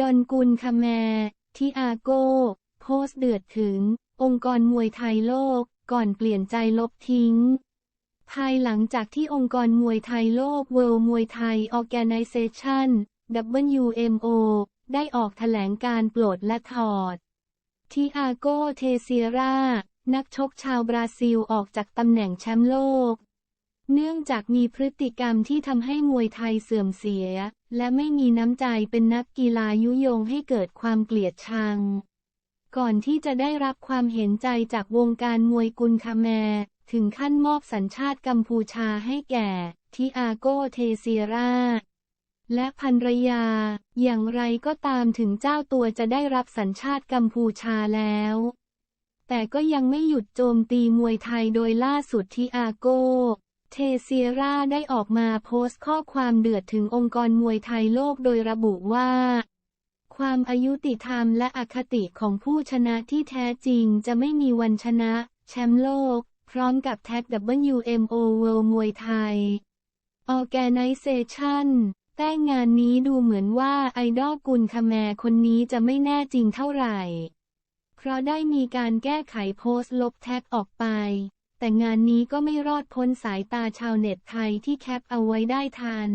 ดอนกุลคาแมทิอาโก้โพสต์เดือดถึง องค์กรมวยไทยโลก ก่อนเปลี่ยนใจลบทิ้ง ภายหลังจากที่องค์กรมวยไทยโลก World มวยไทย Organization WMO ได้ออกแถลงการโปลดและถอด ทิอาโกเทเซียรา นักชกชาวบราซิลออกจากตำแหน่งแชมป์โลก เนื่องจากมีพฤติกรรมที่ทำให้มวยไทยเสื่อมเสีย และไม่มีน้ำใจเป็นนักกีฬายุยงให้เกิดความเกลียดชัง ก่อนที่จะได้รับความเห็นใจจากวงการมวยกุนคาแม ถึงขั้นมอบสัญชาติกัมพูชาให้แก่ทิอาโกเทเซียราและภรรยา อย่างไรก็ตามถึงเจ้าตัวจะได้รับสัญชาติกัมพูชาแล้ว แต่ก็ยังไม่หยุดโจมตีมวยไทยโดยล่าสุดที่อาโก เทเซียราได้ออกมาโพสต์ข้อความเดือดถึงองค์กรมวยไทยโลกโดยระบุว่า ความอายุติธรรมและอคติของผู้ชนะที่แท้จริงจะไม่มีวันชนะ แชมป์โลก พร้อมกับแท็ก WMO World มวยไทย Organization แต่งานนี้ดูเหมือนว่าไอดอลกุลคาแมคนนี้จะไม่แน่จริงเท่าไหร่ เพราะได้มีการแก้ไขโพสต์ลบแท็กออกไป แต่งานนี้ก็ไม่รอดพ้นสายตาชาวเน็ตไทยที่แคปเอาไว้ได้ทัน